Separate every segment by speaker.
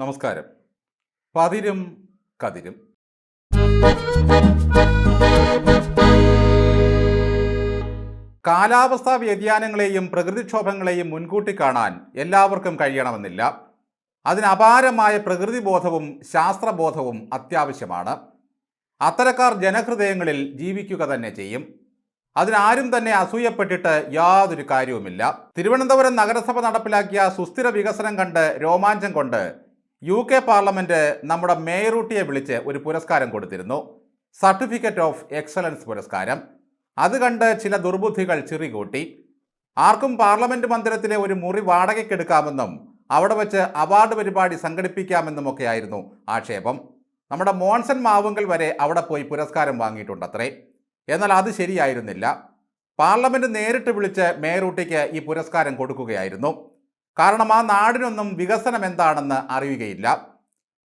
Speaker 1: നമസ്കാരം. പതിരും കതിരും. കാലാവസ്ഥാ വ്യതിയാനങ്ങളെയും പ്രകൃതിക്ഷോഭങ്ങളെയും മുൻകൂട്ടി കാണാൻ എല്ലാവർക്കും കഴിയണമെന്നില്ല. അതിന് അപാരമായ പ്രകൃതിബോധവും ശാസ്ത്രബോധവും അത്യാവശ്യമാണ്. അത്തരക്കാർ ജനഹൃദയങ്ങളിൽ ജീവിക്കുക തന്നെ ചെയ്യും. അതിനാരും തന്നെ അസൂയപ്പെട്ടിട്ട് യാതൊരു കാര്യവുമില്ല. തിരുവനന്തപുരം നഗരസഭ നടപ്പിലാക്കിയ സുസ്ഥിര വികസനം കണ്ട് രോമാഞ്ചം കൊണ്ട് യു കെ പാർലമെന്റ് നമ്മുടെ മേയറൂട്ടിയെ വിളിച്ച് ഒരു പുരസ്കാരം കൊടുത്തിരുന്നു. സർട്ടിഫിക്കറ്റ് ഓഫ് എക്സലൻസ് പുരസ്കാരം. അത് കണ്ട് ചില ദുർബുദ്ധികൾ ചിറികൂട്ടി. ആർക്കും പാർലമെന്റ് മന്ദിരത്തിലെ ഒരു മുറി വാടകയ്ക്കെടുക്കാമെന്നും അവിടെ വെച്ച് അവാർഡ് പരിപാടി സംഘടിപ്പിക്കാമെന്നുമൊക്കെയായിരുന്നു ആക്ഷേപം. നമ്മുടെ മോൺസൺ മാവുങ്കൽ വരെ അവിടെ പോയി പുരസ്കാരം വാങ്ങിയിട്ടുണ്ടത്രേ. എന്നാൽ അത് ശരിയായിരുന്നില്ല. പാർലമെന്റ് നേരിട്ട് വിളിച്ച് മേയറൂട്ടിക്ക് ഈ പുരസ്കാരം കൊടുക്കുകയായിരുന്നു. കാരണം ആ നാടിനൊന്നും വികസനം എന്താണെന്ന് അറിയുകയില്ല.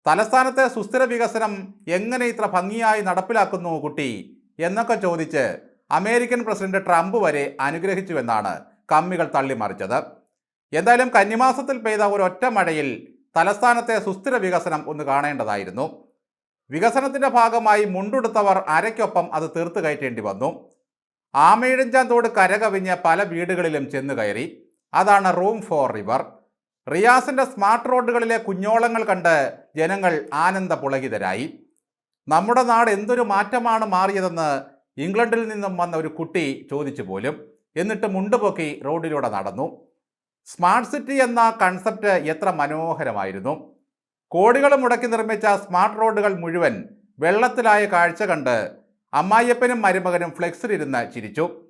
Speaker 1: തലസ്ഥാനത്തെ സുസ്ഥിര വികസനം എങ്ങനെ ഇത്ര ഭംഗിയായി നടപ്പിലാക്കുന്നു കുട്ടി? എന്നൊക്കെ ചോദിച്ച് അമേരിക്കൻ പ്രസിഡന്റ് ട്രംപ് വരെ അനുഗ്രഹിച്ചുവെന്നാണ് കമ്മികൾ തള്ളിമറിച്ചത്. എന്തായാലും കന്നിമാസത്തിൽ പെയ്ത ഒരൊറ്റ മഴയിൽ തലസ്ഥാനത്തെ സുസ്ഥിര വികസനം ഒന്ന് കാണേണ്ടതായിരുന്നു. വികസനത്തിന്റെ ഭാഗമായി മുണ്ടുടുത്തവർ അരയ്ക്കൊപ്പം അത് തീർത്തു കയറ്റേണ്ടി വന്നു. ആമയിഴഞ്ചാൻ തോട് കരകവിഞ്ഞ് പല വീടുകളിലും ചെന്നു കയറി. അതാണ് റൂം ഫോർ റിവർ റിയാസിന്റെ സ്മാർട്ട് റോഡുകളിലെ കുഞ്ഞോളങ്ങൾ കണ്ട് ജനങ്ങൾ ആനന്ദ പുളകിതരായി. നമ്മുടെ നാട് എന്തൊരു മാറ്റമാണ് മാറിയതെന്ന് ഇംഗ്ലണ്ടിൽ നിന്നും വന്ന ഒരു കുട്ടി ചോദിച്ചു പോലും. എന്നിട്ട് മുണ്ടുപൊക്കി റോഡിലൂടെ നടന്നു. സ്മാർട്ട് സിറ്റി എന്ന കൺസെപ്റ്റ് എത്ര മനോഹരമായിരുന്നു. കോടികൾ മുടക്കി നിർമ്മിച്ച സ്മാർട്ട് റോഡുകൾ മുഴുവൻ വെള്ളത്തിലായ കാഴ്ച കണ്ട് അമ്മായിയപ്പനും മരുമകനും ഫ്ലെക്സിലിരുന്ന് ചിരിച്ചു.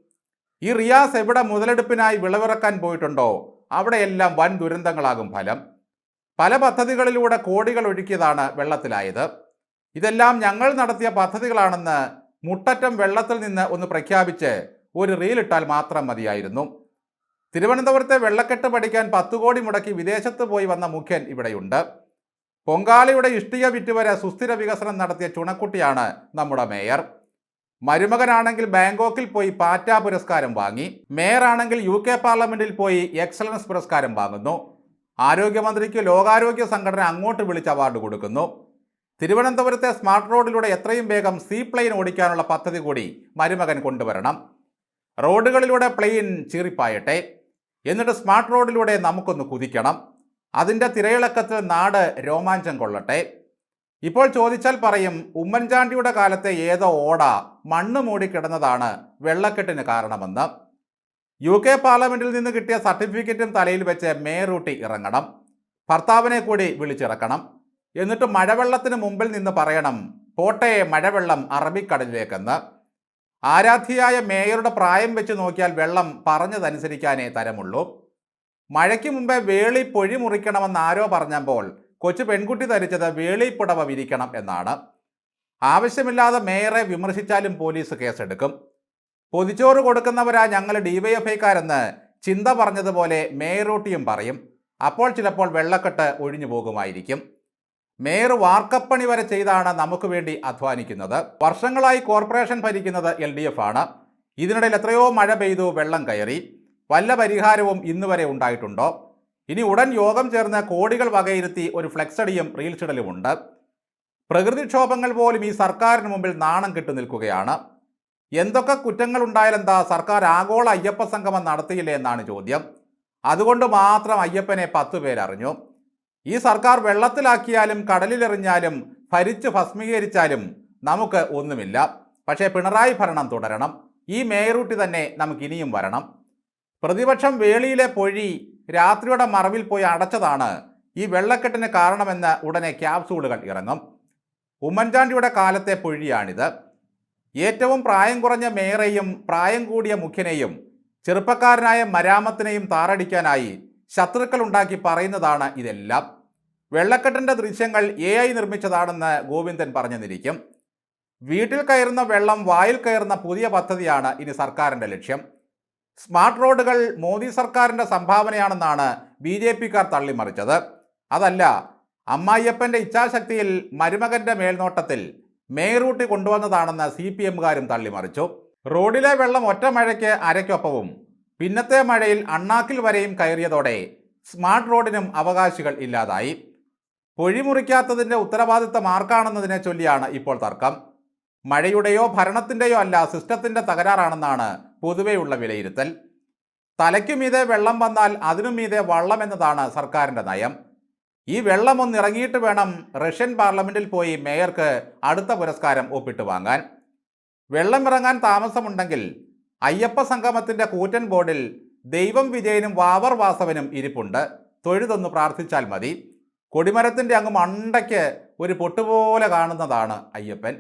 Speaker 1: ഈ റിയാസ് എവിടെ മുതലെടുപ്പിനായി വിളവിറക്കാൻ പോയിട്ടുണ്ടോ? അവിടെയെല്ലാം വൻ ദുരന്തങ്ങളാകും ഫലം. പല പദ്ധതികളിലൂടെ കോടികൾ ഒഴുക്കിയതാണ് വെള്ളത്തിലായത്. ഇതെല്ലാം ഞങ്ങൾ നടത്തിയ പദ്ധതികളാണെന്ന് മുട്ടറ്റം വെള്ളത്തിൽ നിന്ന് ഒന്ന് പ്രഖ്യാപിച്ച് ഒരു റീലിട്ടാൽ മാത്രം മതിയായിരുന്നു. തിരുവനന്തപുരത്തെ വെള്ളക്കെട്ട് പഠിക്കാൻ പത്തു കോടി മുടക്കി വിദേശത്ത് പോയി വന്ന മുഖ്യൻ ഇവിടെയുണ്ട്. പൊങ്കാലയുടെ ഇഷ്ടിക വിറ്റുവരെ സുസ്ഥിര വികസനം നടത്തിയ ചുണക്കുട്ടിയാണ് നമ്മുടെ മേയർ. മരുമകനാണെങ്കിൽ ബാങ്കോക്കിൽ പോയി പാറ്റ പുരസ്കാരം വാങ്ങി മേയറാണെങ്കിൽ യു കെ പാർലമെന്റിൽ പോയി എക്സലൻസ് പുരസ്കാരം വാങ്ങുന്നു. ആരോഗ്യമന്ത്രിക്ക് ലോകാരോഗ്യ സംഘടന അങ്ങോട്ട് വിളിച്ച് അവാർഡ് കൊടുക്കുന്നു. തിരുവനന്തപുരത്തെ സ്മാർട്ട് റോഡിലൂടെ എത്രയും വേഗം സീ പ്ലെയിൻ ഓടിക്കാനുള്ള പദ്ധതി കൂടി മരുമകൻ കൊണ്ടുവരണം. റോഡുകളിലൂടെ പ്ലെയിൻ ചീറിപ്പായട്ടെ. എന്നിട്ട് സ്മാർട്ട് റോഡിലൂടെ നമുക്കൊന്ന് കുതിക്കണം. അതിന്റെ തിരയിളക്കത്തിൽ നാട് രോമാഞ്ചം കൊള്ളട്ടെ. ഇപ്പോൾ ചോദിച്ചാൽ പറയും ഉമ്മൻചാണ്ടിയുടെ കാലത്തെ ഏതോ ഓട മണ്ണ് മൂടിക്കിടന്നതാണ് വെള്ളക്കെട്ടിന് കാരണമെന്ന്. യു കെ പാർലമെന്റിൽ നിന്ന് കിട്ടിയ സർട്ടിഫിക്കറ്റും തലയിൽ വെച്ച് മേറൂട്ടി ഇറങ്ങണം. ഭർത്താവിനെ കൂടി വിളിച്ചിറക്കണം. എന്നിട്ട് മഴവെള്ളത്തിന് മുമ്പിൽ നിന്ന് പറയണം പോട്ടെ മഴവെള്ളം അറബിക്കടലിലേക്കെന്ന്. ആരാധ്യയായ മേയറുടെ പ്രായം വെച്ച് നോക്കിയാൽ വെള്ളം പറഞ്ഞതനുസരിക്കാനേ തരമുള്ളൂ. മഴയ്ക്ക് മുമ്പേ വേളി പൊഴി മുറിക്കണമെന്ന് ആരോ പറഞ്ഞപ്പോൾ കൊച്ചു പെൺകുട്ടി ധരിച്ചത് വേളിപ്പുടവ വിരിക്കണം എന്നാണ്. ആവശ്യമില്ലാതെ മേയറെ വിമർശിച്ചാലും പോലീസ് കേസെടുക്കും. പൊതിച്ചോറ് കൊടുക്കുന്നവരാ ഞങ്ങൾ ഡിവൈഎഫ്ഐക്കാരെന്ന് ചിന്ത പറഞ്ഞതുപോലെ മേയറൂട്ടിയും പറയും. അപ്പോൾ ചിലപ്പോൾ വെള്ളക്കെട്ട് ഒഴിഞ്ഞു പോകുമായിരിക്കും. മേയർ വാർക്കപ്പണി വരെ ചെയ്താണ് നമുക്ക് വേണ്ടി അധ്വാനിക്കുന്നത്. വർഷങ്ങളായി കോർപ്പറേഷൻ ഭരിക്കുന്നത് എൽ ഡി എഫ് ആണ്. ഇതിനിടയിൽ എത്രയോ മഴ പെയ്തു വെള്ളം കയറി. വല്ല പരിഹാരവും ഇന്നുവരെ ഉണ്ടായിട്ടുണ്ടോ? ഇനി ഉടൻ യോഗം ചേർന്ന് കോടികൾ വകയിരുത്തി ഒരു ഫ്ലെക്സടിയും റീൽസിടലുമുണ്ട് പ്രകൃതിക്ഷോഭങ്ങൾ പോലും ഈ സർക്കാരിന് മുമ്പിൽ നാണം കിട്ടു നിൽക്കുകയാണ്. എന്തൊക്കെ കുറ്റങ്ങൾ ഉണ്ടായാലെന്താ സർക്കാർ ആഗോള അയ്യപ്പ സംഗമം നടത്തിയില്ലേ എന്നാണ് ചോദ്യം. അതുകൊണ്ട് മാത്രം അയ്യപ്പനെ പത്തു പേരറിഞ്ഞു ഈ സർക്കാർ വെള്ളത്തിലാക്കിയാലും കടലിലെറിഞ്ഞാലും ഭരിച്ചു ഭസ്മീകരിച്ചാലും നമുക്ക് ഒന്നുമില്ല. പക്ഷേ പിണറായി ഭരണം തുടരണം. ഈ മേയറൂട്ടി തന്നെ നമുക്കിനിയും വരണം. പ്രതിപക്ഷം വേളിയിലെ പൊഴി രാത്രിയുടെ മറവിൽ പോയി അടച്ചതാണ്. ഈ വെള്ളക്കെട്ടിന് കാരണമെന്ന് ഉടനെ ക്യാപ്സൂളുകൾ ഇറങ്ങും. ഉമ്മൻചാണ്ടിയുടെ കാലത്തെ പൊഴിയാണിത്. ഏറ്റവും പ്രായം കുറഞ്ഞ മേയറേയും പ്രായം കൂടിയ മുഖ്യനെയും ചെറുപ്പക്കാരനായ മരാമത്തിനെയും താറടിക്കാനായി ശത്രുക്കൾ ഉണ്ടാക്കി പറയുന്നതാണ് ഇതെല്ലാം. വെള്ളക്കെട്ടിന്റെ ദൃശ്യങ്ങൾ എ ഐ നിർമ്മിച്ചതാണെന്ന് ഗോവിന്ദൻ പറഞ്ഞെന്നിരിക്കും വീട്ടിൽ കയറുന്ന വെള്ളം വായിൽ കയറുന്ന പുതിയ പദ്ധതിയാണ് ഇനി സർക്കാരിന്റെ ലക്ഷ്യം. സ്മാർട്ട് റോഡുകൾ മോദി സർക്കാരിന്റെ സംഭാവനയാണെന്നാണ് ബി ജെ പിക്കാർ തള്ളിമറിച്ചത്. അതല്ല അമ്മായിയപ്പന്റെ ഇച്ഛാശക്തിയിൽ മരുമകന്റെ മേൽനോട്ടത്തിൽ മേറൂട്ടി കൊണ്ടുവന്നതാണെന്ന് സി പി എമ്മുകാരും തള്ളിമറിച്ചു. റോഡിലെ വെള്ളം ഒറ്റ മഴയ്ക്ക് അരയ്ക്കൊപ്പവും പിന്നത്തെ മഴയിൽ അണ്ണാക്കിൽ വരെയും കയറിയതോടെ സ്മാർട്ട് റോഡിനും അവകാശികൾ ഇല്ലാതായി. പൊഴിമുറിക്കാത്തതിന്റെ ഉത്തരവാദിത്തം ആർക്കാണെന്നതിനെ ചൊല്ലിയാണ് ഇപ്പോൾ തർക്കം. മഴയുടെയോ ഭരണത്തിന്റെയോ അല്ല സിസ്റ്റത്തിന്റെ തകരാറാണെന്നാണ് പൊതുവെയുള്ള വിലയിരുത്തൽ. തലയ്ക്കുമീതെ വെള്ളം വന്നാൽ അതിനുമീതെ വള്ളം എന്നതാണ് സർക്കാരിന്റെ നയം. ഈ വെള്ളം ഒന്നിറങ്ങിയിട്ട് വേണം റഷ്യൻ പാർലമെന്റിൽ പോയി മേയർക്ക് അടുത്ത പുരസ്കാരം ഒപ്പിട്ട് വാങ്ങാൻ. വെള്ളം ഇറങ്ങാൻ താമസമുണ്ടെങ്കിൽ അയ്യപ്പ സംഗമത്തിന്റെ കൂറ്റൻ ബോർഡിൽ ദൈവം വിജയനും വാവർ വാസവനും ഇരിപ്പുണ്ട്. തൊഴുതൊന്ന് പ്രാർത്ഥിച്ചാൽ മതി. കൊടിമരത്തിന്റെ അങ്ങ് മണ്ടയ്ക്ക് ഒരു പൊട്ടുപോലെ കാണുന്നതാണ് അയ്യപ്പൻ.